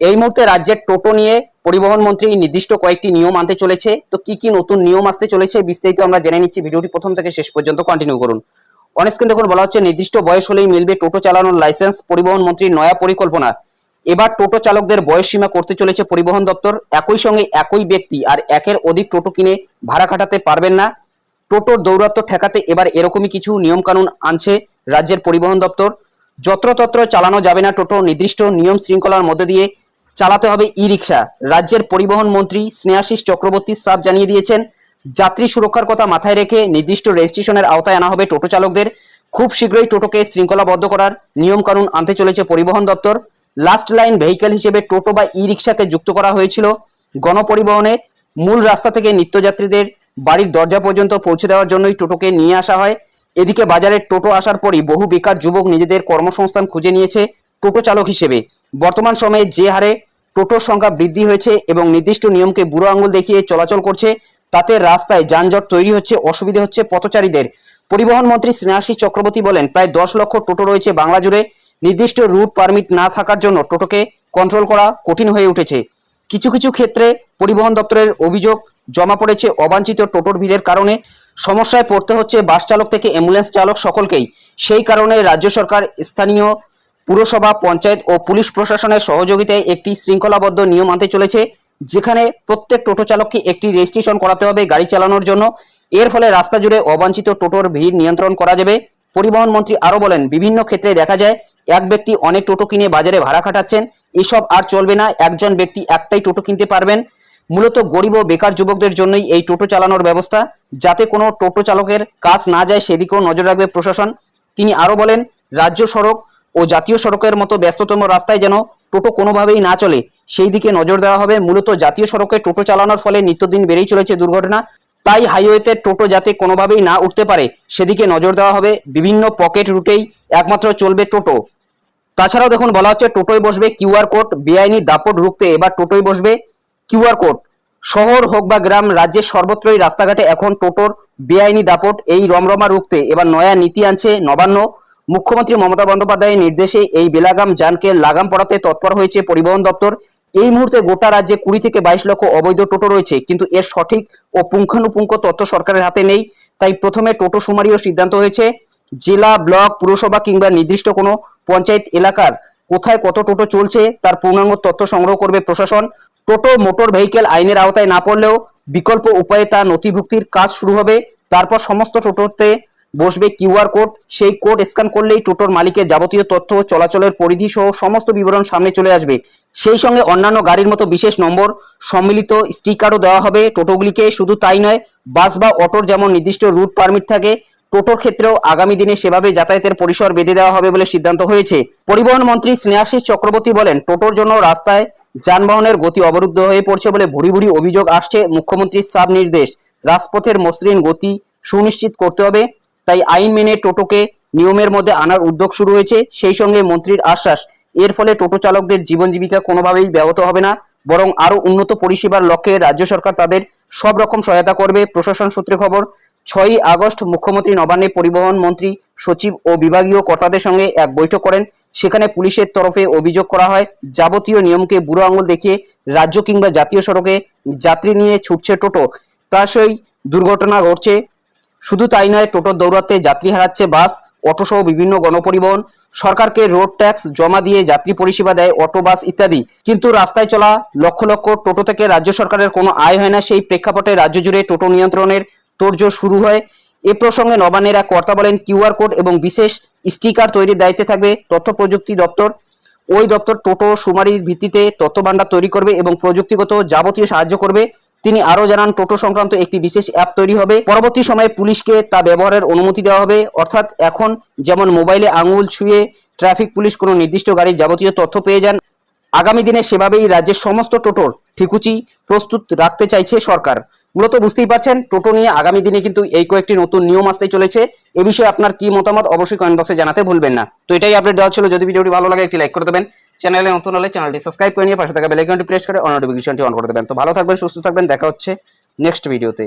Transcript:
এই মুহূর্তে রাজ্যের টোটো নিয়ে পরিবহন মন্ত্রী নির্দিষ্ট কয়েকটি নিয়ম আনতে চলেছে। তো কি কি নতুন নিয়ম আসতে চলেছে বিস্তারিত আমরা জেনে নিচ্ছি। ভিডিওটি প্রথম থেকে শেষ পর্যন্ত কন্টিনিউ করুন। অনেস্ক্রিন দেখুন, বলা হচ্ছে নির্দিষ্ট বয়স হলেই মিলবে টোটো চালানোর লাইসেন্স পরিবহন মন্ত্রীর নয়া পরিকল্পনা। এবার টোটো চালকদের বয়স সীমা করতে চলেছে পরিবহন দপ্তর। একই সঙ্গে একই ব্যক্তি আর একের অধিক টোটো কিনে ভাড়া খাটাতে পারবেন না। টোটোর দৌরাত্ম ঠেকাতে এবার এরকমই কিছু নিয়মকানুন আনছে রাজ্যের পরিবহন দপ্তর। যত্রতত্র চালানো যাবে না টোটো। নির্দিষ্ট নিয়ম শৃঙ্খলার মধ্যে দিয়ে চালাতে হবে ই রিক্সা রাজ্যের পরিবহন মন্ত্রী স্নেহাশিস চক্রবর্তী সাফ জানিয়ে দিয়েছেন, যাত্রী সুরক্ষার কথা মাথায় রেখে নির্দিষ্ট রেজিস্ট্রেশনের আওতায় আনা হবে টোটো চালকদের। খুব শীঘ্রই টোটোকে শৃঙ্খলাবদ্ধ করার নিয়মকানুন আনতে চলেছে পরিবহন দপ্তর। লাস্ট লাইন ভেহিকেল হিসেবে টোটো বা ই রিক্সাকে যুক্ত করা হয়েছিল। গণপরিবহনে মূল রাস্তা থেকে নিত্যযাত্রীদের বাড়ির দরজা পর্যন্ত পৌঁছে দেওয়ার জন্যই টোটোকে নিয়ে আসা হয়। এদিকে বাজারে টোটো আসার পরই বহু বেকার যুবক নিজেদের কর্মসংস্থান খুঁজে নিয়েছে টোটো চালক হিসেবে। বর্তমান সময়ে যে হারে টোটোর সংখ্যা বৃদ্ধি হয়েছে এবং নির্দিষ্ট নিয়মকে বুড়ো আঙুল দেখিয়ে চলাচল করছে। তাতে রাস্তায় যানজট তৈরি হচ্ছে, অসুবিধে হচ্ছে পথচারীদের। পরিবহন মন্ত্রী স্নেহাশিস চক্রবর্তী বলেন, প্রায় দশ লক্ষ টোটো রয়েছে বাংলা জুড়ে। নির্দিষ্ট রুট পারমিট না থাকার জন্য টোটোকে কন্ট্রোল করা কঠিন হয়ে উঠেছে। কিছু কিছু ক্ষেত্রে পরিবহন দপ্তরের অভিযোগ জমা পড়েছে অবাঞ্ছিত টোটোর ভিড়ের কারণে। সমস্যায় পড়তে হচ্ছে বাস চালক থেকে অ্যাম্বুলেন্স চালক সকলকেই। সেই কারণে রাজ্য সরকার স্থানীয় পুরসভা, পঞ্চায়েত ও পুলিশ প্রশাসনের সহযোগিতায় একটি শৃঙ্খলাবদ্ধ নিয়ম আনতে চলেছে, যেখানে প্রত্যেক টোটো চালককে একটি রেজিস্ট্রেশন করাতে হবে গাড়ি চালানোর জন্য। এর ফলে রাস্তা জুড়ে অবাঞ্ছিত টোটোর ভিড় নিয়ন্ত্রণ করা যাবে। পরিবহন মন্ত্রী আরও বলেন, বিভিন্ন ক্ষেত্রে দেখা যায়, এক ব্যক্তি অনেক টোটো কিনে বাজারে ভাড়া খাটাচ্ছেন, এসব আর চলবে না, একজন ব্যক্তি একটাই টোটো কিনতে পারবেন। মূলত গরিব ও বেকার যুবকদের জন্যই এই টোটো চালানোর ব্যবস্থা, যাতে কোনো টোটো চালকের কাজ না যায় সেদিকেও নজর রাখবে প্রশাসন। তিনি আরও বলেন, রাজ্য সড়ক ও জাতীয় সড়কের মতো ব্যস্ততম রাস্তায় যেন টোটো কোনোভাবেই না চলে, সেই দিকে নজর দেওয়া হবে। মূলত জাতীয় সড়কে টোটো চালানোর ফলে নিত্যদিন বেড়েই চলেছে দুর্ঘটনা। তাই হাইওয়েতে টোটো যাতে কোনোভাবেই না উঠতে পারে, সেদিকে নজর দেওয়া হবে। বিভিন্ন পকেট রুটেই একমাত্র চলবে টোটো। তাছাড়াও দেখুন, বলা হচ্ছে টোটোয় বসবে কিউআর কোড। বেআইনি দাপট রুখতে এবার টোটোয় বসবে কিউআর কোড। শহর হোক বা গ্রাম, রাজ্যের সর্বত্রই রাস্তাঘাটে এখন টোটোর বেআইনি দাপট। এই রমরমা রুখতে এবার নয়া নীতি আনছে নবান্ন। মুখ্যমন্ত্রী মমতা বন্দ্যোপাধ্যায়ের নির্দেশে এই বেলাগাম যানকে লাগাম পড়াতে তৎপর হয়েছে পরিবহন দপ্তর। এই মুহূর্তে গোটা রাজ্যে কুড়ি থেকে বাইশ লক্ষ অবৈধ টোটো রয়েছে, কিন্তু এর সঠিক ও পুঙ্খানুপুঙ্খ তথ্য সরকারের হাতে নেই। তাই প্রথমে টোটো শুমারিও সিদ্ধান্ত হয়েছে। জেলা, ব্লক, পুরসভা কিংবা নির্দিষ্ট কোনো পঞ্চায়েত এলাকার কোথায় কত টোটো চলছে, তার পূর্ণাঙ্গ তথ্য সংগ্রহ করবে প্রশাসন। টোটো, মোটর, ভেহিকেল আইনের আওতায় না পড়লেও বিকল্প উপায়ে তা নথিভুক্তির কাজ শুরু হবে। তারপর সমস্ত টোটোতে বসবে কিউআর কোড, সেই কোড স্ক্যান করলেই টোটোর মালিকের যাবতীয় তথ্য, চলাচলের পরিধি সহ সমস্ত বিবরণ সামনে চলে আসবে। সেই সঙ্গে অন্যান্য গাড়ির মতো বিশেষ নম্বর, সম্মিলিত স্টিকারও দেওয়া হবে টোটোগুলিকে। শুধু তাই নয়, বাস বা অটোর যেমন নির্দিষ্ট রুট পারমিট থাকে, টোটোর ক্ষেত্রেও আগামী দিনে সেভাবে যাতায়াতের পরিসর বেঁধে দেওয়া হবে বলে সিদ্ধান্ত হয়েছে। পরিবহন মন্ত্রী স্নেহাশিস চক্রবর্তী বলেন, টোটোর জন্য রাস্তায় যানবাহনের গতি অবরুদ্ধ হয়ে পড়ছে বলে ভুরি ভুরি অভিযোগ আসছে মুখ্যমন্ত্রীর সাব নির্দেশ। রাজপথের মসৃণ গতি সুনিশ্চিত করতে হবে। তাই আইন মেনে টোটোকে নিয়মের মধ্যে আনার উদ্যোগ শুরু হয়েছে। সেই সঙ্গে মন্ত্রীর আশ্বাস, এর ফলে টোটো চালকদের জীবন জীবিকা কোনোভাবেই ব্যাহত হবে না, বরং আরও উন্নত পরিষেবার লক্ষ্যে রাজ্য সরকার তাদের সব রকম সহায়তা করবে। প্রশাসন সূত্রে খবর, ছয়ই আগস্ট মুখ্যমন্ত্রী নবান্নে পরিবহন মন্ত্রী, সচিব ও বিভাগীয় কর্তাদের সঙ্গে এক বৈঠক করেন। সেখানে পুলিশের তরফে অভিযোগ করা হয়, যাবতীয় নিয়মকে বুড়ো আঙুল দেখিয়ে রাজ্য কিংবা জাতীয় সড়কে যাত্রী নিয়ে ছুটছে টোটো। প্রায়শই দুর্ঘটনা ঘটছে। শুধু তাই নয়, টোটোর দৌড়াতে যাত্রী হারাচ্ছে বাস, অটো সহ বিভিন্ন গণপরিবহন। সরকারকে রোড ট্যাক্স জমা দিয়ে যাত্রী পরিষেবা দেয় অটো, বাস ইত্যাদি। কিন্তু রাস্তায় চলা লক্ষ লক্ষ টোটো থেকে রাজ্য সরকারের কোনো আয় হয় না। সেই প্রেক্ষাপটে রাজ্য জুড়ে টোটো নিয়ন্ত্রণের তোড়জোড় শুরু হয়। এ প্রসঙ্গে নবান্নের এক কর্তা বলেন কিউআর কোড এবং বিশেষ স্টিকার তৈরির দায়িত্বে থাকবে তথ্য প্রযুক্তি দপ্তর। ওই দপ্তর টোটো, সুমারির ভিত্তিতে তথ্য ভান্ডার তৈরি করবে এবং প্রযুক্তিগত যাবতীয় সাহায্য করবে। তিনি আরও জানান, টোটো সংক্রান্ত একটি বিশেষ অ্যাপ তৈরি হবে। পরবর্তী সময়ে পুলিশকে তা ব্যবহারের অনুমতি দেওয়া হবে। অর্থাৎ এখন যেমন মোবাইলে আঙুল ছুঁয়ে ট্রাফিক পুলিশ কোনো নির্দিষ্ট গাড়ির যাবতীয় তথ্য পেয়ে যান, আগামী দিনে সেভাবেই রাজ্যের সমস্ত টোটোর ঠিকুচি প্রস্তুত রাখতে চাইছে সরকার। মূলত বুঝতেই পারছেন, টোটো নিয়ে আগামী দিনে কিন্তু এই কয়েকটি নতুন নিয়ম আসতে চলেছে। এ বিষয়ে আপনার কি মতামত অবশ্যই কমেন্ট বক্সে জানাতে ভুলবেন না। তো এটাই আপডেট দেওয়া ছিল। যদি ভিডিওটি ভালো লাগে, একটি লাইক করে দেবেন। চ্যানেলে নতুন হলে চ্যানেলটি সাবস্ক্রাইব করে নিয়ে পাশে থাকা বেল আইকনটি প্রেস করে অন নোটিফিকেশনটি অন করে দেবেন। তো ভালো থাকবেন, সুস্থ থাকবেন, দেখা হচ্ছে নেক্সট ভিডিওতে